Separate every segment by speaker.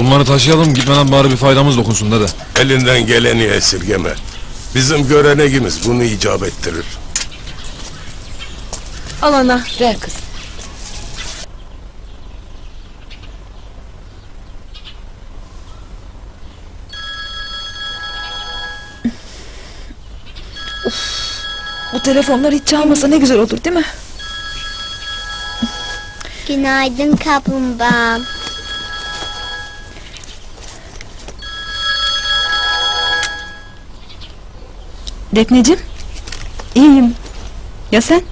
Speaker 1: Bunları taşıyalım gitmeden bari bir faydamız dokunsun dede.
Speaker 2: Elinden geleni esirgeme. Bizim görenegimiz bunu icap ettirir.
Speaker 3: Al ana.
Speaker 4: Ver kız.
Speaker 3: Bu telefonlar hiç çalmasa ne güzel olur değil mi?
Speaker 5: Günaydın kaplumbağam.
Speaker 3: Defneciğim. İyiyim. Ya sen?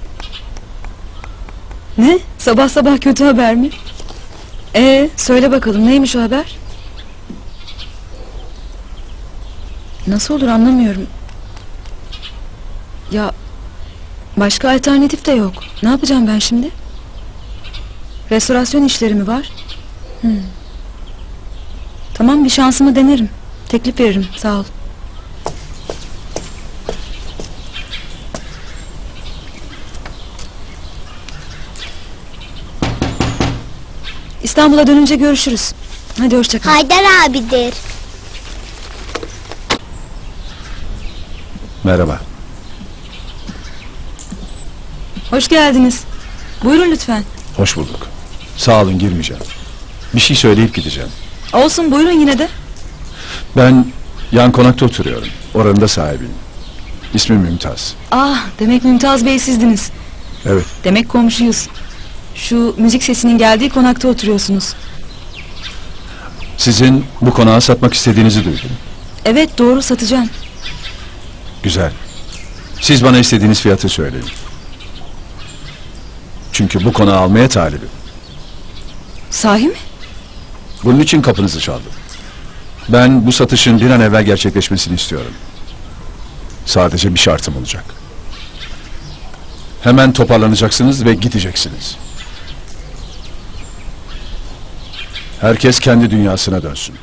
Speaker 3: Ne? Sabah sabah kötü haber mi? Ee, söyle bakalım neymiş o haber? Nasıl olur anlamıyorum. Ya başka alternatif de yok. Ne yapacağım ben şimdi? Restorasyon işleri mi var? Hmm. Tamam bir şansımı denerim. Teklif veririm sağ ol. İstanbul'a dönünce görüşürüz. Hadi hoşça kal.
Speaker 5: Haydar abidir.
Speaker 6: Merhaba.
Speaker 3: Hoş geldiniz. Buyurun lütfen.
Speaker 6: Hoş bulduk. Sağ olun girmeyeceğim. Bir şey söyleyip gideceğim.
Speaker 3: Olsun buyurun yine de.
Speaker 6: Ben yan konakta oturuyorum. Oranın da sahibiyim. İsmim Mümtaz.
Speaker 3: Ah demek Mümtaz Bey sizdiniz.
Speaker 6: Evet.
Speaker 3: Demek komşuyuz. Şu müzik sesinin geldiği konakta oturuyorsunuz.
Speaker 6: Sizin bu konağı satmak istediğinizi duydum.
Speaker 3: Evet doğru satacağım.
Speaker 6: Güzel. Siz bana istediğiniz fiyatı söyleyin. Çünkü bu konağı almaya talibim.
Speaker 3: Sahi mi?
Speaker 6: Bunun için kapınızı çaldım. Ben bu satışın bir an evvel gerçekleşmesini istiyorum. Sadece bir şartım olacak. Hemen toparlanacaksınız ve gideceksiniz. Herkes kendi dünyasına dönsün.